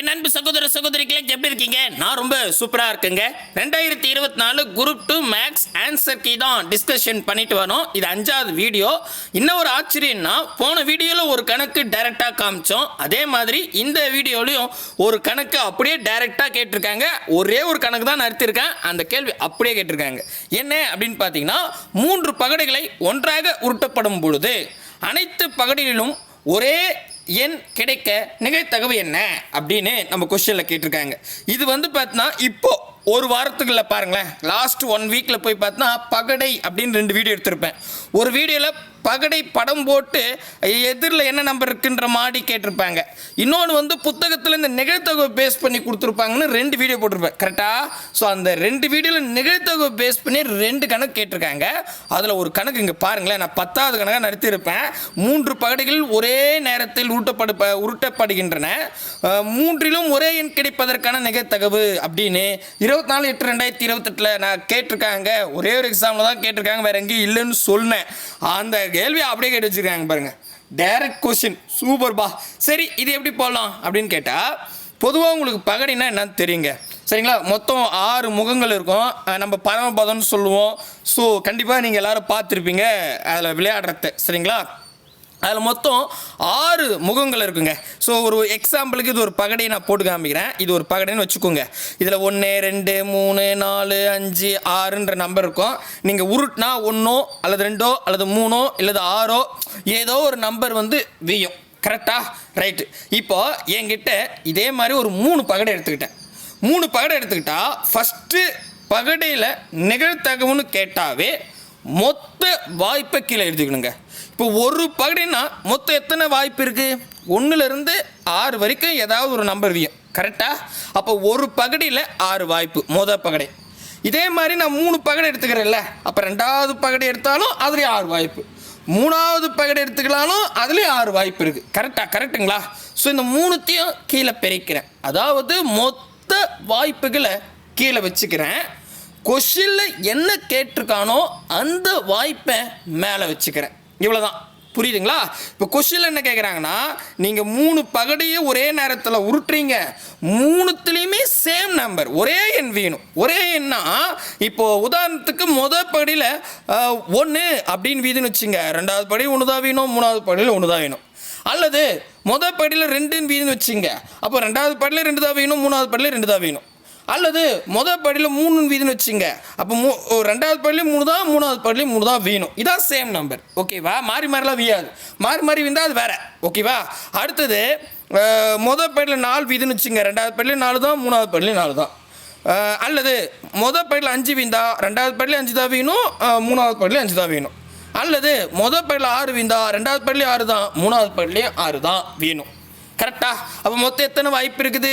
என் நண்பு சகோதர சகோதரிகளை எப்படி இருக்கீங்க? நான் ரொம்ப சூப்பரா இருக்குங்க. ரெண்டாயிரத்தி இருபத்தி நாலு group two maths answer key தான் டிஸ்கஷன் பண்ணிட்டு வரோம். இது அஞ்சாவது வீடியோ இன்னும் ஒரு ஆச்சரியம்னா போன வீடியோவில் ஒரு கணக்கு டைரெக்டாக காமிச்சோம். அதே மாதிரி இந்த வீடியோலையும் ஒரு கணக்கு அப்படியே டைரெக்டாக கேட்டிருக்காங்க. ஒரே ஒரு கணக்கு தான் நடத்தியிருக்கேன் அந்த கேள்வி அப்படியே கேட்டிருக்காங்க. என்ன அப்படின்னு பார்த்தீங்கன்னா மூன்று பகடைகளை ஒன்றாக உருட்டப்படும் பொழுது அனைத்து பகடிகளிலும் ஒரே எண் கிடைக்க நிகழ்த்தகவு என்ன? அப்படின்னு நம்ம கொஸ்டினில் கேட்டிருக்காங்க. இது வந்து பார்த்தீங்கன்னா இப்போ ஒரு வாரத்துக்குள்ள பாருங்களேன். லாஸ்ட் ஒன் வீக்கில் போய் பார்த்தோன்னா பகடை அப்படின்னு ரெண்டு வீடியோ எடுத்திருப்பேன். ஒரு வீடியோவில் பகடை படம் போட்டு எதிரில் என்ன நம்பர் இருக்குன்ற மாதிரி கேட்டிருப்பாங்க. இன்னொன்று வந்து புத்தகத்தில் இந்த நிகழ்த்தகவை பேஸ் பண்ணி கொடுத்துருப்பாங்கன்னு ரெண்டு வீடியோ போட்டிருப்பேன். கரெக்டாக ஸோ அந்த ரெண்டு வீடியோவில் நிகழ்த்தகவை பேஸ் பண்ணி ரெண்டு கணக்கு கேட்டிருக்காங்க. அதில் ஒரு கணக்கு இங்கே பாருங்களேன். நான் பத்தாவது கணக்காக நடத்தியிருப்பேன் மூன்று பகடைகள் ஒரே நேரத்தில் உருட்டப்படு ப- உருட்டப்படுகின்றன. மூன்றிலும் ஒரே எண் கிடைப்பதற்கான நிகழ்த்தகவு அப்படின்னு இருபத்தி நாலு எட்டு ரெண்டாயிரத்தி இருபத்தெட்டில் நான் கேட்டிருக்காங்க. ஒரே ஒரு எக்ஸாமில் தான் கேட்டிருக்காங்க. வேற எங்கேயும் இல்லைன்னு சொன்னேன். அந்த கேள்வியை அப்படியே கேட்டு வச்சிருக்காங்க பாருங்க. டைரக்ட் கொஸ்டின் சூப்பர் பா. சரி இது எப்படி போடலாம் அப்படின்னு கேட்டால் பொதுவாக உங்களுக்கு பகடினா என்னன்னு தெரியுங்க. சரிங்களா? மொத்தம் ஆறு முகங்கள் இருக்கும். நம்ம பரமபதம்னு சொல்லுவோம். ஸோ கண்டிப்பாக நீங்கள் எல்லாரும் பார்த்துருப்பீங்க. அதில் விளையாடுறத. சரிங்களா? அதில் மொத்தம் ஆறு முகங்கள் இருக்குங்க. ஸோ ஒரு எக்ஸாம்பிளுக்கு இது ஒரு பகடையை நான் போட்டு காமிக்கிறேன். இது ஒரு பகடைன்னு வச்சுக்கோங்க. இதில் ஒன்று ரெண்டு மூணு நாலு அஞ்சு ஆறுன்ற நம்பர் இருக்கும். நீங்கள் உருட்டினா ஒன்றோ அல்லது ரெண்டோ அல்லது மூணோ அல்லது ஆறோ ஏதோ ஒரு நம்பர் வந்து வியும். கரெக்டா ரைட்டு இப்போ என்கிட்ட இதே மாதிரி ஒரு மூணு பகடை எடுத்துக்கிட்டேன். மூணு பகடை எடுத்துக்கிட்டா ஃபஸ்ட்டு பகடையில் நிகழ்த்தகவுன்னு கேட்டாவே மொத்த வாய்ப்பை கீழே எழுதிக்கணுங்க. இப்போ ஒரு பகடினா மொத்தம் எத்தனை வாய்ப்பு இருக்குது ஒன்றுலேருந்து ஆறு வரைக்கும் ஏதாவது ஒரு நம்பர் வியும். கரெக்டாக அப்போ ஒரு பகடியில் ஆறு வாய்ப்பு மொதல் பகடை. இதே மாதிரி நான் மூணு பகடை எடுத்துக்கிறேன்ல. அப்போ ரெண்டாவது பகடை எடுத்தாலும் அதுலேயும் ஆறு வாய்ப்பு. மூணாவது பகடை எடுத்துக்கலாலும் அதுலேயும் ஆறு வாய்ப்பு இருக்குது கரெக்டாக கரெக்டுங்களா ஸோ இந்த மூணுத்தையும் கீழே பிரிக்கிறேன். அதாவது மொத்த வாய்ப்புகளை கீழே வச்சுக்கிறேன். கொஷினில் என்ன கேட்டிருக்கானோ அந்த வாய்ப்பை மேலே வச்சுக்கிறேன். இவ்வளோதான் புரியுதுங்களா? இப்போ கொஸ்டின் என்ன கேட்குறாங்கன்னா நீங்கள் மூணு பகடையை ஒரே நேரத்தில் உருட்டுறீங்க. மூணுத்துலேயுமே சேம் நம்பர் ஒரே எண் வேணும். ஒரே எண்ணா இப்போது உதாரணத்துக்கு முத படியில் ஒன்று அப்படின்னு வீதுன்னு வச்சுங்க. ரெண்டாவது படி ஒன்று தான் வேணும் மூணாவது படியில் ஒன்று தான் வேணும். அல்லது முத படியில் ரெண்டுன்னு வீதுன்னு வச்சுங்க. அப்போ ரெண்டாவது படியில் ரெண்டு தான் வேணும் மூணாவது படியில் ரெண்டு தான் வேணும். அல்லது முதல் படியில் மூணு வீதுன்னு வச்சுங்க. அப்போ மூ ரெண்டாவது படிலையும் மூணு தான் மூணாவது படிலையும் மூணு தான் வேணும். இதான் சேம் நம்பர் ஓகேவா? மாறி மாறிலாம் வீயாது. மாறி மாறி வீந்தால் அது வேற. ஓகேவா? அடுத்தது முதல் படியில் நாலு வீதுன்னு வச்சுங்க. ரெண்டாவது படிலையும் நாலு தான் மூணாவது படிலையும் நாலு தான் அல்லது முதல் படியில் அஞ்சு வீந்தா ரெண்டாவது படியில் அஞ்சு தான் வேணும் மூணாவது படிலையும் அஞ்சு தான் வேணும். அல்லது முதல் படியில் ஆறு வீந்தா ரெண்டாவது படிலையும் ஆறு தான் மூணாவது படிலையும் ஆறு தான் வேணும். கரெக்டா அப்போ மொத்தம் எத்தனை வாய்ப்பு இருக்குது?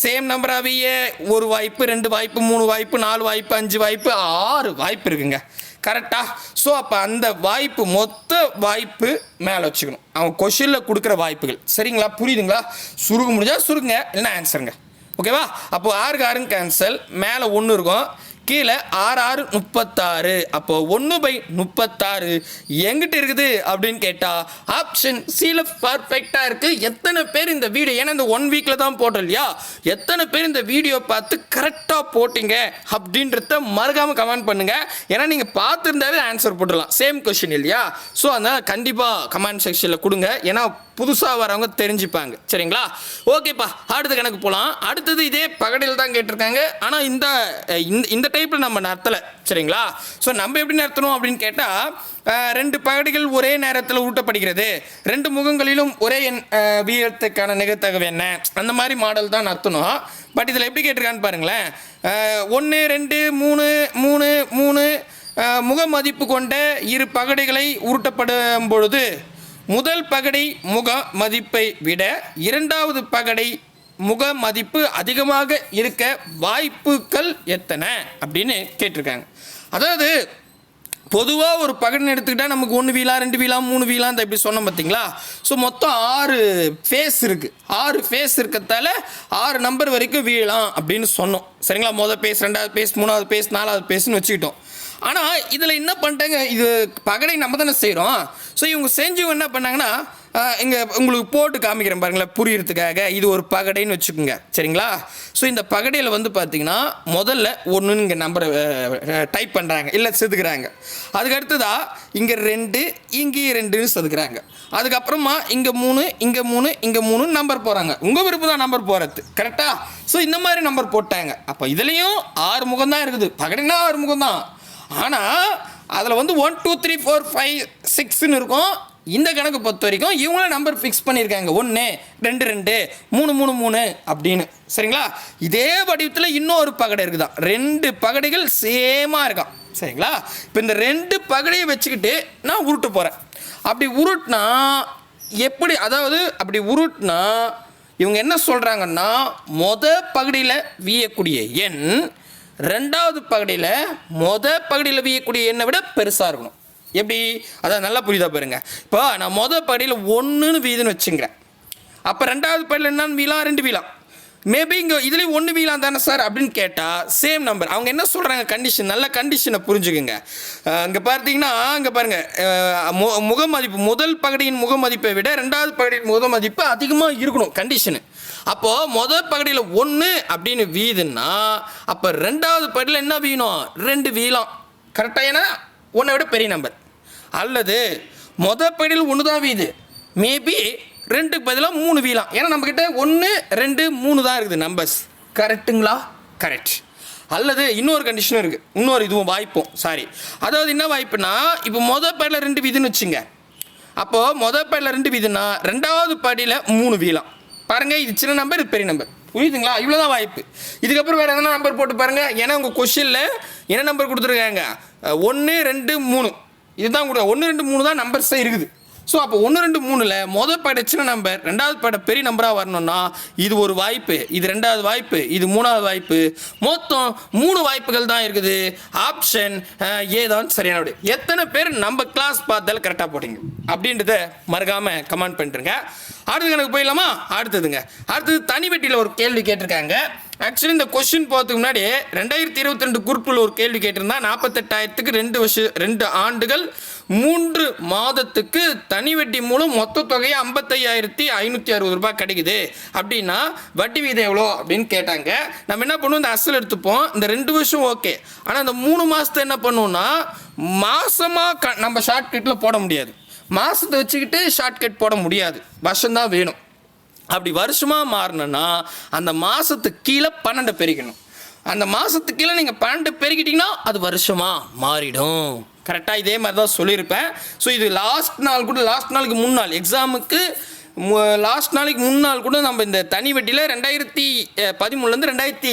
சேம் நம்பர் ஆவியே ஒரு வாய்ப்பு ரெண்டு வாய்ப்பு மூணு வாய்ப்பு நாலு வாய்ப்பு அஞ்சு வாய்ப்பு ஆறு வாய்ப்பு இருக்குங்க. கரெக்டா ஸோ அப்போ அந்த வாய்ப்பு மொத்த வாய்ப்பு மேலே வச்சுக்கணும். அவன் கொஷினில் கொடுக்குற வாய்ப்புகள். சரிங்களா? புரியுதுங்களா? சுருங்க முடிஞ்சால் சுருங்க இல்லைன்னா ஆன்சருங்க ஓகேவா அப்போ ஆறுக்கு ஆறுங்க கேன்சல் மேலே ஒன்று இருக்கும். கீழே ஆறு ஆறு முப்பத்தாறு. அப்போ ஒன்று பை முப்பத்தாறு. எங்கிட்ட இருக்குது அப்படின்னு கேட்டால் ஆப்ஷன் சீல பர்ஃபெக்டாக இருக்குது எத்தனை பேர் இந்த வீடியோ ஏன்னா இந்த ஒன் வீக்கில் தான் போட்டோம் இல்லையா? எத்தனை பேர் இந்த வீடியோ பார்த்து கரெக்டாக போட்டீங்க அப்படின்றத மறக்காமல் கமெண்ட் பண்ணுங்கள் ஏன்னா நீங்கள் பார்த்துருந்தாவே ஆன்சர் போட்டுடலாம். சேம் கொஷின் இல்லையா? ஸோ அதனால் கண்டிப்பாக கமெண்ட் செக்ஷனில் கொடுங்க. ஏன்னா புதுசாக வரவங்க தெரிஞ்சுப்பாங்க. சரிங்களா? ஓகேப்பா அடுத்த கணக்கு போகலாம் அடுத்தது இதே பகடையில் தான் கேட்டிருக்காங்க. ஆனால் இந்த இந்த இந்த டைப்பில் நம்ம நடத்தலை. சரிங்களா? ஸோ நம்ம எப்படி நடத்தணும் அப்படின்னு கேட்டால் ரெண்டு பகடைகள் ஒரே நேரத்தில் ஊட்டப்படுகிறது. ரெண்டு முகங்களிலும் ஒரே எண் வீரத்துக்கான நிகழ்த்தகவு என்ன? அந்த மாதிரி மாடல் தான் நடத்தணும். பட் இதில் எப்படி கேட்டிருக்கான்னு பாருங்களேன். ஒன்று ரெண்டு மூணு மூணு மூணு முக மதிப்பு கொண்ட இரு பகடைகளை உருட்டப்படும் பொழுது முதல் பகடை முக மதிப்பை விட இரண்டாவது பகடை முக மதிப்பு அதிகமாக இருக்க வாய்ப்புகள் எத்தனை? அப்படின்னு கேட்டிருக்காங்க. அதாவது பொதுவாக ஒரு பகடன் எடுத்துக்கிட்டால் நமக்கு ஒன்று வீலா ரெண்டு வீலா மூணு வீலா இந்த இப்படி சொன்னோம் பார்த்தீங்களா ஸோ மொத்தம் ஆறு ஃபேஸ் இருக்குது ஆறு ஃபேஸ் இருக்கிறதால ஆறு நம்பர் வரைக்கும் வீழலாம் அப்படின்னு சொன்னோம். சரிங்களா? மொதல் பேஸ் ரெண்டாவது பேஸ் மூணாவது பேஸ் நாலாவது பேஸ்னு வச்சுக்கிட்டோம். ஆனால் இதில் என்ன பண்ணிட்டாங்க? இது பகடை நம்ம தானே செய்கிறோம் ஸோ இவங்க செஞ்சவங்க என்ன பண்ணாங்கன்னா இங்கே உங்களுக்கு போட்டு காமிக்கிறேன் பாருங்களேன் புரியறதுக்காக. இது ஒரு பகடைன்னு வச்சுக்கோங்க. சரிங்களா? ஸோ இந்த பகடையில் வந்து பார்த்தீங்கன்னா முதல்ல ஒன்றுன்னு இங்கே நம்பரை டைப் பண்ணுறாங்க இல்லை செதுக்கிறாங்க. அதுக்கு அடுத்ததாக இங்கே ரெண்டு இங்கேயும் ரெண்டுன்னு செதுக்குறாங்க. அதுக்கப்புறமா இங்கே மூணு இங்கே மூணு இங்கே மூணு நம்பர் போகிறாங்க உங்கள் விருப்பம் தான் நம்பர் போகிறது கரெக்டாக ஸோ இந்த மாதிரி நம்பர் போட்டாங்க. அப்போ இதுலேயும் ஆறு முகம் தான் இருக்குது. பகடைனா ஆறு முகம் தான் ஆனால் அதில் வந்து one two three four five சிக்ஸ்னு இருக்கும். இந்த கணக்கு பொறுத்த வரைக்கும் இவங்களே நம்பர் ஃபிக்ஸ் பண்ணியிருக்காங்க. ஒன்று ரெண்டு ரெண்டு மூணு மூணு மூணு அப்படின்னு. சரிங்களா? இதே வடிவத்தில் இன்னொரு பகடை இருக்குதான். ரெண்டு பகடைகள் சேமாக இருக்கான். சரிங்களா? இப்போ இந்த ரெண்டு பகடையை வச்சுக்கிட்டு நான் உருட்டு போகிறேன் அப்படி உருட்டினா எப்படி அதாவது அப்படி உருட்டினா இவங்க என்ன சொல்கிறாங்கன்னா மொத பகுதியில் வியக்கூடிய எண் ரெண்டாவது பகுதியில் மொத பகுதியில் வியக்கூடிய எண்ணை விட பெருசாக இருக்கணும். எப்படி? அதான் நல்லா புரியுதா பாருங்க. இப்போ நான் மொதல் பகுதியில் ஒன்றுன்னு வீதுன்னு வச்சுங்கிறேன் அப்போ ரெண்டாவது பகுதியில் என்னன்னு வீலாம் ரெண்டு வீலாம் மேபி இங்கே இதுலேயும் ஒன்று வீலாம் தானே சார் அப்படின்னு கேட்டால் சேம் நம்பர் அவங்க என்ன சொல்கிறாங்க கண்டிஷன் நல்ல கண்டிஷனை புரிஞ்சுக்குங்க. இங்கே பார்த்தீங்கன்னா இங்கே பாருங்கள் முக மதிப்பு முதல் பகுதியின் முக மதிப்பை விட ரெண்டாவது பகுதியின் முக மதிப்பு அதிகமாக இருக்கணும் கண்டிஷனு அப்போது முதல் பகுதியில் ஒன்று அப்படின்னு வீதுன்னா அப்போ ரெண்டாவது பகுதியில் என்ன வீணும்? ரெண்டு வீலாம் கரெக்டாக ஏன்னா ஒன்றை விட பெரிய நம்பர் அல்லது மொதல் பகுதியில் ஒன்று தான் வீது. மேபி ரெண்டுக்கு பதிலாக மூணு வீலாம் ஏன்னா நம்மக்கிட்ட ஒன்று ரெண்டு மூணு தான் இருக்குது நம்பர்ஸ் கரெக்ட்டுங்களா கரெக்ட் அல்லது இன்னொரு கண்டிஷனும் இருக்குது இன்னொரு இதுவும் வாய்ப்பும். சாரி அதாவது என்ன வாய்ப்புனா இப்போ மொதல் படியில் ரெண்டு வீதுன்னு வச்சுங்க. அப்போது மொதல் படியில் ரெண்டு வீதுன்னா ரெண்டாவது படியில் மூணு வீலாம் பாருங்கள் இது சின்ன நம்பர் இது பெரிய நம்பர் புரியுதுங்களா? இவ்வளோதான் வாய்ப்பு. இதுக்கப்புறம் வேறு எதனா நம்பர் போட்டு பாருங்கள் ஏன்னா உங்கள் கொஷினில் என்ன நம்பர் கொடுத்துருக்காங்க? ஒன்று ரெண்டு மூணு. இதுதான் கூட. ஒன்று ரெண்டு மூணு தான் நம்பர்ஸே இருக்குது. ஸோ அப்போ ஒன்று ரெண்டு மூணில் மொதல் பட சின்ன நம்பர் ரெண்டாவது பட பெரிய நம்பராக வரணும்னா இது ஒரு வாய்ப்பு இது ரெண்டாவது வாய்ப்பு இது மூணாவது வாய்ப்பு. மொத்தம் மூணு வாய்ப்புகள் தான் இருக்குது. ஆப்ஷன் ஏ தான் சரியான விடு எத்தனை பேர் நம்ம கிளாஸ் பார்த்தாலும் கரெக்டாக போட்டிங்க? அப்படின்றத மறக்காமல் கமெண்ட் பண்ணிட்டுருங்க அடுத்து எனக்கு போயிடலாமா? அடுத்ததுங்க. அடுத்தது தனி வெட்டியில் ஒரு கேள்வி கேட்டிருக்காங்க. ஆக்சுவலி இந்த கொஸ்டின் போகிறதுக்கு முன்னாடி ரெண்டாயிரத்தி இருபத்தி ரெண்டு குரூப்பில் ஒரு கேள்வி கேட்டிருந்தா நாற்பத்தெட்டாயிரத்துக்கு ரெண்டு வருஷம் ரெண்டு ஆண்டுகள் மூன்று மாதத்துக்கு தனி வட்டி மூலம் மொத்த தொகையை ஐம்பத்தையாயிரத்தி ஐநூற்றி அறுபது ரூபாய் கிடைக்குது. அப்படின்னா வட்டி வீதம் எவ்வளோ அப்படின்னு கேட்டாங்க. நம்ம என்ன பண்ணுவோம்? இந்த அசல் எடுத்துப்போம். இந்த ரெண்டு வருஷம் ஓகே. ஆனால் இந்த மூணு மாதத்தை என்ன பண்ணுவோம்னா மாதமாக க நம்ம ஷார்ட்கட்டில் போட முடியாது. மாதத்தை வச்சுக்கிட்டு ஷார்ட்கட் போட முடியாது. வருஷம்தான் வேணும். அப்படி வருஷமாக மாறணும்னா அந்த மாதத்துக்கு கீழே பன்னெண்டு பெருகணும் அந்த மாதத்துக்கு கீழே நீங்கள் பன்னெண்டு பெருகிட்டிங்கன்னா அது வருஷமாக மாறிடும். கரெக்டாக இதே மாதிரி தான் சொல்லியிருப்பேன். ஸோ இது லாஸ்ட் நாள் கூட லாஸ்ட் நாளுக்கு முன்னாள் எக்ஸாமுக்கு லாஸ்ட் நாளைக்கு முன்னாள் கூட நம்ம இந்த தனி வட்டியில் ரெண்டாயிரத்தி பதிமூணுலேருந்து ரெண்டாயிரத்தி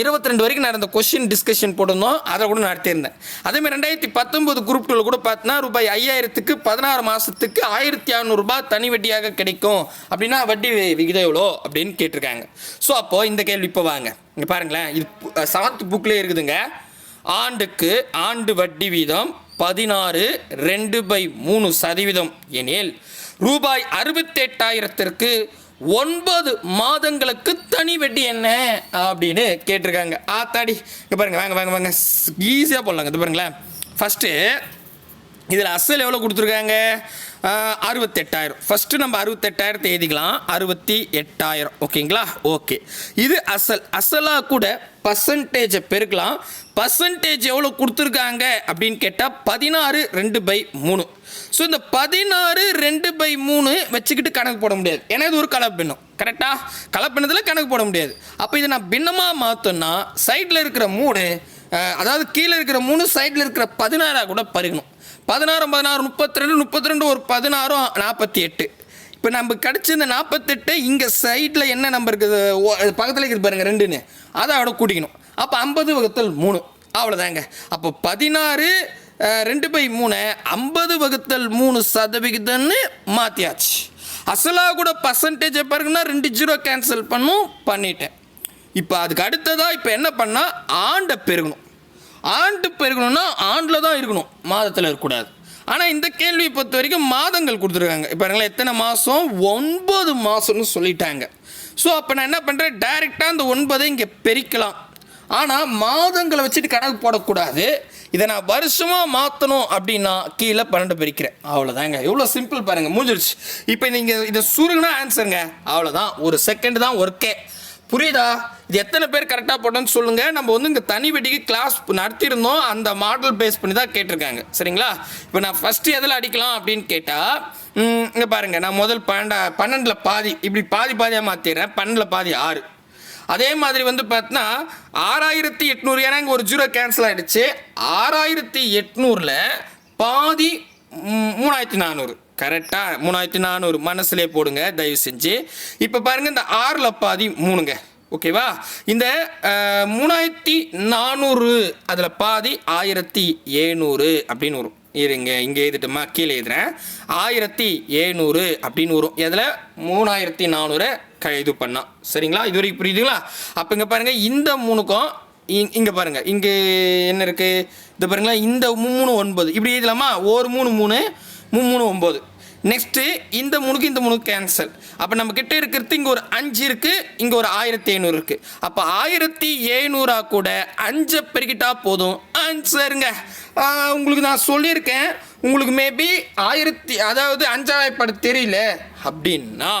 இருபத்தி ரெண்டு வரைக்கும் நடந்த கொஷின் டிஸ்கஷன் போட்டிருந்தோம். அதை கூட நடத்தியிருந்தேன். அதேமாதிரி ரெண்டாயிரத்தி பத்தொம்போது குரூப் டூவில் கூட பார்த்தீங்கன்னா ரூபாய் ஐயாயிரத்துக்கு பதினாறு மாதத்துக்கு ஆயிரத்தி அறநூறுபா தனி வட்டியாக கிடைக்கும். அப்படின்னா வட்டி விகிதம் எவ்வளோ அப்படின்னு கேட்டிருக்காங்க. ஸோ அப்போது இந்த கேள்வி இப்போ வாங்க. இங்கே பாருங்களேன். இது செவன்த் புக்லேயே இருக்குதுங்க. ஆண்டுக்கு ஆண்டு வட்டி வீதம் பதினாறு ரெண்டு பை மூணு சதவீதம் எனில் ரூபாய் அறுபத்தெட்டாயிரத்திற்கு ஒன்பது மாதங்களுக்கு தனி வட்டி என்ன அப்படின்னு கேட்டிருக்காங்க. ஆத்தாடி இங்கே பாருங்க வாங்க வாங்க வாங்க. ஈஸியாக போடலாங்க இது பாருங்களேன். ஃபஸ்ட்டு இதில் அசல் எவ்வளோ கொடுத்துருக்காங்க? அறுபத்தெட்டாயிரம். ஃபஸ்ட்டு நம்ம அறுபத்தெட்டாயிரத்தை எழுதிக்கலாம். அறுபத்தி எட்டாயிரம். ஓகேங்களா? ஓகே. இது அசல். அசலாக கூட பர்சன்டேஜை பெருக்கலாம். பர்சன்டேஜ் எவ்வளோ கொடுத்துருக்காங்க அப்படின்னு கேட்டால் பதினாறு ரெண்டு பை மூணு. ஸோ இந்த பதினாறு ரெண்டு பை மூணு வச்சுக்கிட்டு கணக்கு போட முடியாது. ஏன்னா இது ஒரு கலப்பினம் கரெக்டாக கலப்பினத்தில் கணக்கு போட முடியாது. அப்போ இதை நான் பின்னமாக மாற்றோன்னா சைடில் இருக்கிற மூணு அதாவது கீழே இருக்கிற மூணு சைடில் இருக்கிற பதினாறாக கூட பருகணும். பதினாறு பதினாறு முப்பத்தி ரெண்டு முப்பத்தி ரெண்டு ஒரு பதினாறும் நாற்பத்தி எட்டு. இப்போ நம்ம கிடச்ச இந்த நாற்பத்தெட்டு இங்கே சைடில் என்ன நம்பர் இருக்குது? ஓ, பக்கத்தில் இருக்குது பாருங்கள் ரெண்டுன்னு. அதை அவட கூட்டிக்கணும். அப்போ ஐம்பது வகுத்தல் மூணு. அவ்வளோதாங்க அப்போ பதினாறு ரெண்டு பை மூணு ஐம்பது வகுத்தல் மூணு சதவிகிதம்னு மாற்றியாச்சு அசலாக கூட பர்சன்டேஜை பாருங்கன்னா ரெண்டு ஜீரோ கேன்சல் பண்ணும் பண்ணிட்டேன். இப்போ அதுக்கு அடுத்ததாக இப்போ என்ன பண்ணால் ஆண்டை பெருகணும். ஆண்டு பெருகணும்னா ஆண்டில் தான் இருக்கணும். மாதத்தில் இருக்கக்கூடாது. ஆனால் இந்த கேள்வியை பொறுத்த வரைக்கும் மாதங்கள் கொடுத்துருக்காங்க. இப்போ பாருங்களேன் எத்தனை மாதம் ஒன்பது மாதம்னு சொல்லிட்டாங்க. ஸோ அப்போ நான் என்ன பண்ணுறேன் டைரெக்டாக அந்த ஒன்பதை இங்கே பெருக்கலாம். ஆனால் மாதங்களை வச்சுட்டு கணக்கு போடக்கூடாது. இதை நான் வருஷமாக மாற்றணும் அப்படின்னா கீழே பன்னெண்டு பிரிக்கிறேன். அவ்வளோதாங்க எவ்வளோ சிம்பிள் பாருங்கள் முடிஞ்சிருச்சு. இப்போ நீங்கள் இதை சுருங்கினா ஆன்சருங்க அவ்வளோதான் ஒரு செகண்ட் தான் ஒர்க்கே புரியுதா? இது எத்தனை பேர் கரெக்டாக போட்டோன்னு சொல்லுங்கள் நம்ம வந்து இங்கே தனி வெடிக்கு கிளாஸ் நடத்தியிருந்தோம். அந்த மாடல் பேஸ் பண்ணி தான் கேட்டிருக்காங்க. சரிங்களா? இப்போ நான் ஃபஸ்ட்டு எதில் அடிக்கலாம் அப்படின்னு கேட்டால் இங்கே பாருங்கள் நான் முதல் பன்னெண்டா பன்னெண்டில் பாதி இப்படி பாதி பாதியாக மாற்றிடுறேன் பன்னெண்டில் பாதி ஆறு. அதே மாதிரி வந்து பார்த்தீங்கன்னா ஆறாயிரத்தி எட்நூறு ஏன்னா இங்கே ஒரு ஜீரோ கேன்சல் ஆகிடுச்சு ஆறாயிரத்தி எட்நூறில் பாதி மூணாயிரத்தி நானூறு. கரெக்டாக மூணாயிரத்தி நானூறு மனசுலே போடுங்க தயவு செஞ்சு இப்போ பாருங்கள் இந்த ஆறில் பாதி மூணுங்க. ஓகேவா? இந்த மூணாயிரத்தி நானூறு அதில் பாதி ஆயிரத்தி ஏழ்நூறு அப்படின்னு வரும். இருங்க இங்கே எழுதிட்டுமா? கீழே எழுதுறேன். ஆயிரத்தி ஏழ்நூறு அப்படின்னு வரும். இதில் மூணாயிரத்தி நானூறை க இது பண்ணா. சரிங்களா? இது வரைக்கும் புரியுதுங்களா? அப்போ இங்கே பாருங்கள் இந்த மூணுக்கும் இங் இங்கே பாருங்கள் இங்கே என்ன இருக்குது இது பாருங்களா இந்த மூணு ஒன்பது. இப்படி எழுதலாமா? ஒரு மூணு மூணு மூணு ஒம்பது நெக்ஸ்ட்டு இந்த மூணுக்கு இந்த மூணுக்கு கேன்சல் அப்போ நம்மக்கிட்ட இருக்கிறது இங்கே ஒரு அஞ்சு இருக்குது இங்கே ஒரு ஆயிரத்தி ஐநூறு இருக்குது அப்போ ஆயிரத்தி எழுநூறா கூட அஞ்சை பெருக்கிட்டா போதும். ஆன்சருங்க உங்களுக்கு நான் சொல்லியிருக்கேன். உங்களுக்கு மேபி ஆயிரத்தி அதாவது அஞ்சாவது படம் தெரியல. அப்படின்னா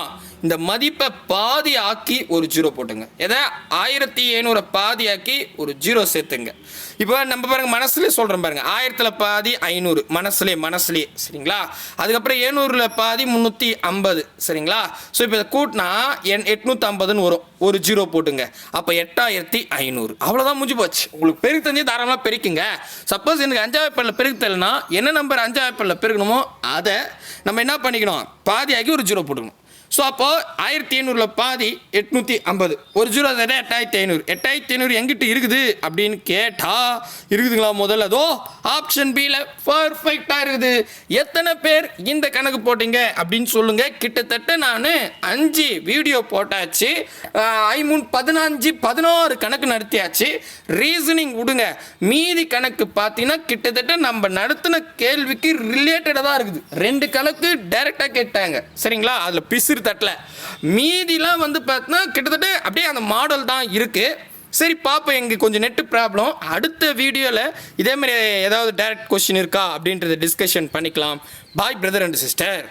இந்த மதிப்பை பாதி ஆக்கி ஒரு ஜீரோ போட்டுங்க. எதை? ஆயிரத்தி எழுநூறை பாதி ஆக்கி ஒரு ஜீரோ சேர்த்துங்க. இப்போ நம்ம பாருங்க மனசுலேயே சொல்கிறோம் பாருங்க. ஆயிரத்தில் பாதி ஐநூறு. மனசுலே மனசுலே சரிங்களா? அதுக்கப்புறம் ஏழ்நூறில் பாதி முந்நூற்றி ஐம்பது. சரிங்களா? ஸோ இப்போ இதை கூட்டினா என் எட்நூற்றி ஐம்பதுன்னு வரும். ஒரு ஜீரோ போட்டுங்க. அப்போ எட்டாயிரத்தி ஐநூறு. அவ்வளோதான் முடிஞ்சு போச்சு. உங்களுக்கு பெருக்கு தெரிஞ்சு தாராளமாக பெருக்குங்க. சப்போஸ் எனக்கு அஞ்சாவது பல்ல பெருக்கு தெரியலனா என்ன நம்பர் அஞ்சாவது பல்ல பெருக்கணுமோ அதை நம்ம என்ன பண்ணிக்கணும்? பாதி ஆக்கி ஒரு ஜீரோ போட்டுக்கணும். ஸோ அப்போ ஆயிரத்தி ஐநூறில் பாதி எட்நூற்றி ஐம்பது. ஒரு ஜீரோ தர எட்டாயிரத்தி ஐநூறு. எட்டாயிரத்தி ஐநூறு எங்கிட்ட இருக்குது அப்படின்னு கேட்டால் இருக்குதுங்களா முதல்ல? அதோ ஆப்ஷன் பியில் பர்ஃபெக்டாக இருக்குது. எத்தனை பேர் இந்த கணக்கு போட்டீங்க அப்படின்னு சொல்லுங்கள் கிட்டத்தட்ட நான் அஞ்சு வீடியோ போட்டாச்சு. ஐமூன் பதினஞ்சு பதினாறு கணக்கு நடத்தியாச்சு. ரீசனிங் விடுங்க. மீதி கணக்கு பார்த்தீங்கன்னா கிட்டத்தட்ட நம்ம நடத்தின கேள்விக்கு ரிலேட்டடாக தான் இருக்குது. ரெண்டு கணக்கு டைரெக்டாக கேட்டாங்க. சரிங்களா? அதில் பிசிறு தட்டல. மீதிலாம் வந்து பார்த்தீங்கன்னா கிட்டத்தட்ட அப்படியே அந்த மாடல் தான் இருக்குது சரி பார்ப்போம் எங்களுக்கு கொஞ்சம் நெட்டு ப்ராப்ளம் அடுத்த வீடியோவில் இதே மாதிரி ஏதாவது டேரக்ட் கொஸ்டின் இருக்கா அப்படின்றத டிஸ்கஷன் பண்ணிக்கலாம். பாய் பிரதர் அண்ட் சிஸ்டர்